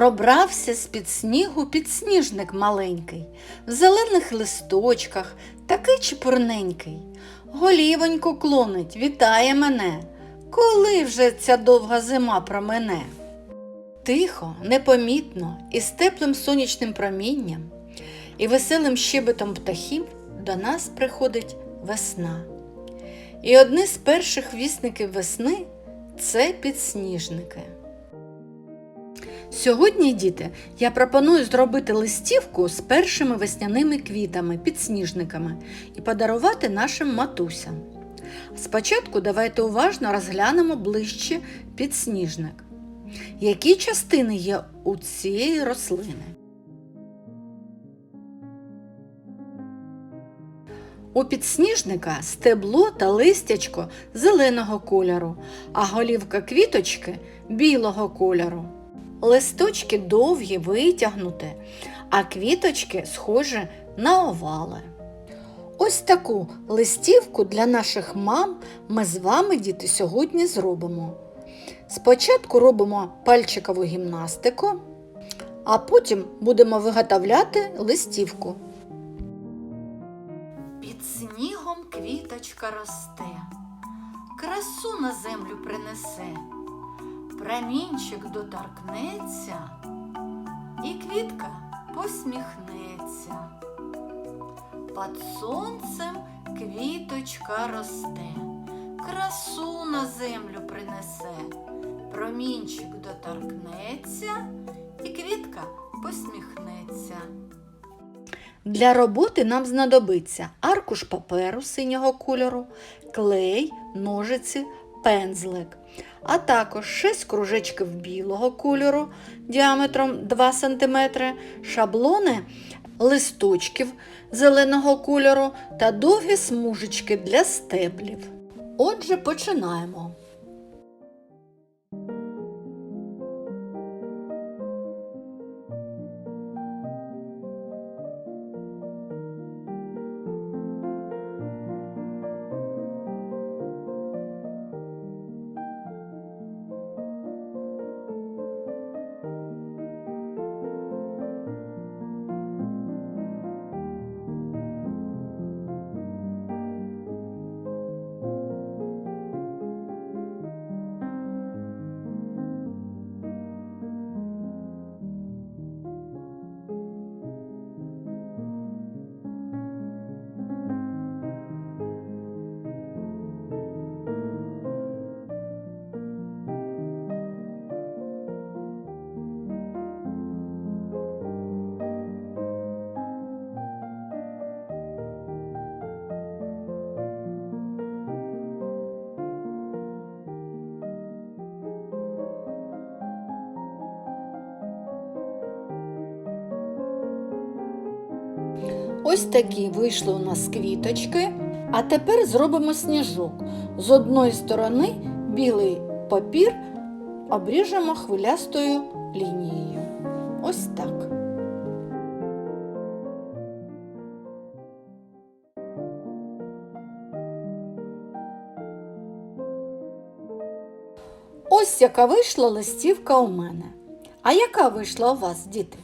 Пробрався з-під снігу підсніжник маленький, в зелених листочках, такий чепурненький. Голівоньку клонить, вітає мене. Коли вже ця довга зима промине? Тихо, непомітно і з теплим сонячним промінням і веселим щебетом птахів до нас приходить весна. І одне з перших вісників весни це підсніжники. Сьогодні, діти, я пропоную зробити листівку з першими весняними квітами, підсніжниками і подарувати нашим матусям. Спочатку давайте уважно розглянемо ближче підсніжник. Які частини є у цієї рослини? У підсніжника стебло та листячко зеленого кольору, а голівка квіточки білого кольору. Листочки довгі, витягнуті, а квіточки схожі на овали. Ось таку листівку для наших мам ми з вами, діти, сьогодні зробимо. Спочатку робимо пальчикову гімнастику, а потім будемо виготовляти листівку. Під снігом квіточка росте, красу на землю принесе, промінчик доторкнеться, і квітка посміхнеться. Під сонцем квіточка росте, красу на землю принесе, промінчик доторкнеться, і квітка посміхнеться. Для роботи нам знадобиться аркуш паперу синього кольору, клей, ножиці, пензлик, а також 6 кружечків білого кольору діаметром 2 см, шаблони листочків зеленого кольору та довгі смужечки для стеблів. Отже, починаємо. Ось такі вийшли у нас квіточки. А тепер зробимо сніжок. З одної сторони білий папір обріжемо хвилястою лінією. Ось так. Ось яка вийшла листівка у мене. А яка вийшла у вас, діти?